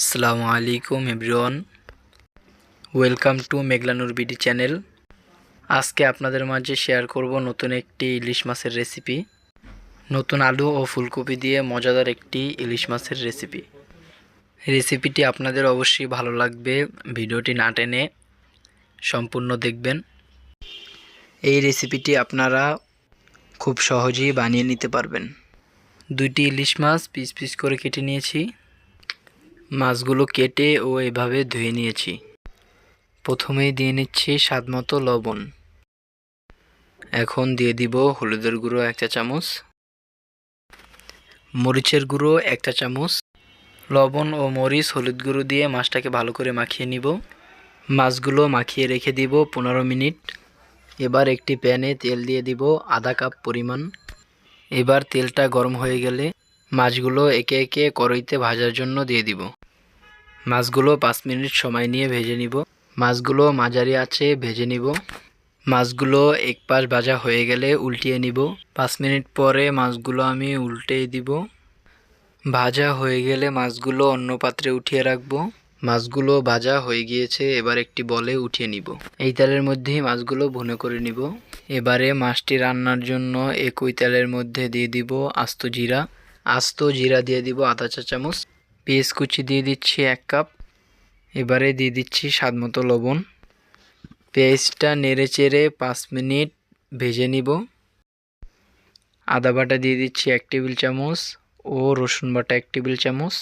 আসসালামু আলাইকুম everyone. Welcome to Meghlanur BD channel. আজকে আপনাদের মাঝে শেয়ার করব নতুন একটি ইলিশ মাছের রেসিপি। নতুন আলু ও ফুলকপি দিয়ে মজাদার একটি ইলিশ মাছের রেসিপি। রেসিপিটি আপনাদের অবশ্যই ভালো লাগবে, ভিডিওটি না টেনে সম্পূর্ণ দেখবেন। এই রেসিপিটি আপনারা খুব সহজেই বানিয়ে নিতে পারবেন। দুইটি ইলিশ মাছ পিস পিস করে কেটে নিয়েছি। মাছগুলো কেটে ও এভাবে ধুয়ে নিয়েছি। প্রথমেই দিয়ে নিচ্ছি স্বাদ মতো লবণ। এখন দিয়ে দিব হলুদের গুঁড়ো এক চা চামচ, মরিচের গুঁড়ো এক চা চামচ, লবণ ও মরিচ হলুদ গুঁড়ো দিয়ে মাছটাকে ভালো করে মাখিয়ে নিব। মাছগুলো মাখিয়ে রেখে দিব পনেরো মিনিট। এবার একটি প্যানে তেল দিয়ে দিব আধা কাপ পরিমাণ। এবার তেলটা গরম হয়ে গেলে মাছগুলো একে একে কড়াইতে ভাজার জন্য দিয়ে দিব। মাছগুলো পাঁচ মিনিট সময় নিয়ে ভেজে নিব। মাছগুলো মাঝারি আছে, ভেজে নিব। মাছগুলো এক পাশ ভাজা হয়ে গেলে উল্টিয়ে নিব। পাঁচ মিনিট পরে মাছগুলো আমি উল্টে দিব। ভাজা হয়ে গেলে মাছগুলো অন্য পাত্রে উঠিয়ে রাখব। মাছগুলো ভাজা হয়ে গিয়েছে, এবার একটি বলে উঠিয়ে নিব। এই তেলের মধ্যেই মাছগুলো ভুনে করে নিব। এবারে মাছটি রান্নার জন্য একই তেলের মধ্যে দিয়ে দিব আস্ত জিরা। আস্ত জিরা দিয়ে দিব আধা চা চামচ। পেঁয়াজ কুচি দিয়ে দিচ্ছি এক কাপ। এবারে দিয়ে দিচ্ছি স্বাদ মতো লবণ। পেঁয়াজটা নেড়ে চেড়ে পাঁচ মিনিট ভেজে নিব। আদা বাটা দিয়ে দিচ্ছি এক টেবিল চামচ ও রসুন বাটা এক টেবিল চামচ।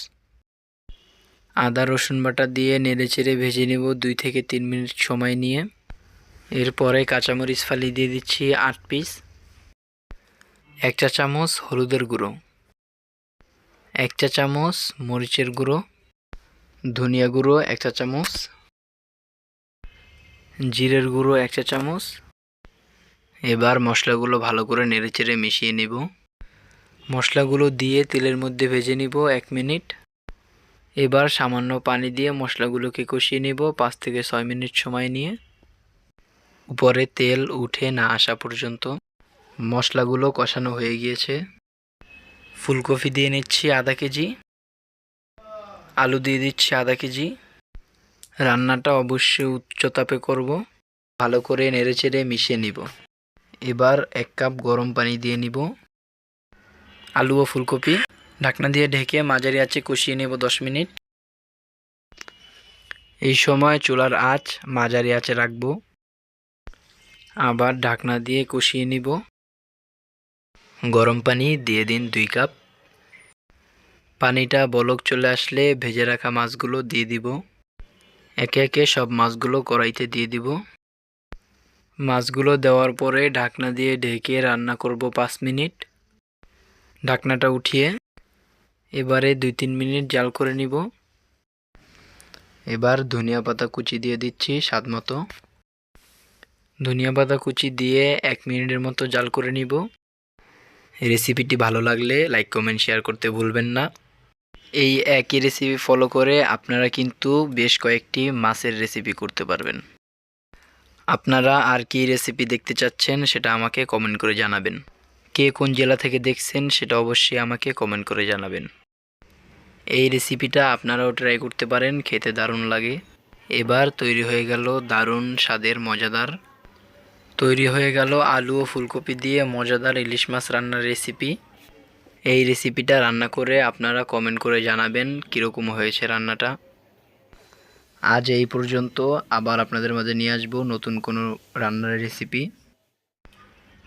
আদা রসুন বাটা দিয়ে নেড়ে চেড়ে ভেজে নিব দুই থেকে তিন মিনিট সময় নিয়ে। এরপরে কাঁচামরিচ ফালি দিয়ে দিচ্ছি আট পিস। এক চা চামচ হলুদের গুঁড়ো। এক চা চামচ মরিচের গুঁড়ো, ধনিয়া গুঁড়ো এক চা চামচ, জিরের গুঁড়ো এক চা চামচ। এবার মশলাগুলো ভালো করে নেড়েচেড়ে মিশিয়ে নিব। মশলাগুলো দিয়ে তেলের মধ্যে ভেজে নিব এক মিনিট। এবার সামান্য পানি দিয়ে মশলাগুলোকে কষিয়ে নিব পাঁচ থেকে ছয় মিনিট সময় নিয়ে। উপরে তেল উঠে না আসা পর্যন্ত মশলাগুলো কষানো হয়ে গিয়েছে। ফুলকপি দিয়ে নিচ্ছি আধা কেজি। আলু দিয়ে দিচ্ছি আধা কেজি। রান্নাটা অবশ্যই উচ্চ তাপে করব। ভালো করে নেড়েচেড়ে মিশিয়ে নিব। এবার এক কাপ গরম পানি দিয়ে নিব। আলু ও ফুলকপি ঢাকনা দিয়ে ঢেকে মাঝারি আঁচে কষিয়ে নেব দশ মিনিট। এই সময় চুলার আঁচ মাঝারি আঁচে রাখব। আবার ঢাকনা দিয়ে কষিয়ে নিব। গরম পানি দিয়ে দিন দুই কাপ। পানিটা বলক চলে আসলে ভেজে রাখা মাছগুলো দিয়ে দিব। একে একে সব মাছগুলো কড়াইতে দিয়ে দিব। মাছগুলো দেওয়ার পরে ঢাকনা দিয়ে ঢেকে রান্না করব পাঁচ মিনিট। ঢাকনাটা উঠিয়ে এবারে দুই তিন মিনিট জাল করে নিব। এবার ধনিয়া পাতা কুচি দিয়ে দিচ্ছি স্বাদ মতো। ধনিয়া পাতা কুচি দিয়ে এক মিনিটের মতো জাল করে নিব। রেসিপিটি ভালো লাগলে লাইক কমেন্ট শেয়ার করতে ভুলবেন না। এই একই রেসিপি ফলো করে আপনারা কিন্তু বেশ কয়েকটি মাছের রেসিপি করতে পারবেন। আপনারা আর কি রেসিপি দেখতে চাচ্ছেন সেটা আমাকে কমেন্ট করে জানাবেন। কে কোন জেলা থেকে দেখছেন সেটা অবশ্যই আমাকে কমেন্ট করে জানাবেন। এই রেসিপিটা আপনারাও ট্রাই করতে পারেন, খেতে দারুণ লাগে। এবার তৈরি হয়ে গেল দারুণ স্বাদের, মজাদার তৈরি হয়ে গেল আলু ও ফুলকপি দিয়ে মজাদার ইলিশ মাছ রান্নার রেসিপি এই রেসিপিটা রান্না করে আপনারা কমেন্ট করে জানাবেন কীরকম হয়েছে রান্নাটা। আজ এই পর্যন্ত আবার আপনাদের মাঝে নিয়ে আসব নতুন কোনো রান্নার রেসিপি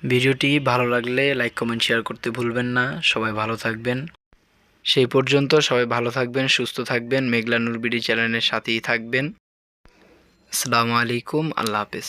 ভিডিওটি ভালো লাগলে লাইক কমেন্ট শেয়ার করতে ভুলবেন না। সবাই ভালো থাকবেন। সেই পর্যন্ত সবাই ভালো থাকবেন, সুস্থ থাকবেন। মেঘলা নুরবিডি চ্যানেলের সাথেই থাকবেন। আসসালামু আলাইকুম, আল্লাহ হাফেজ।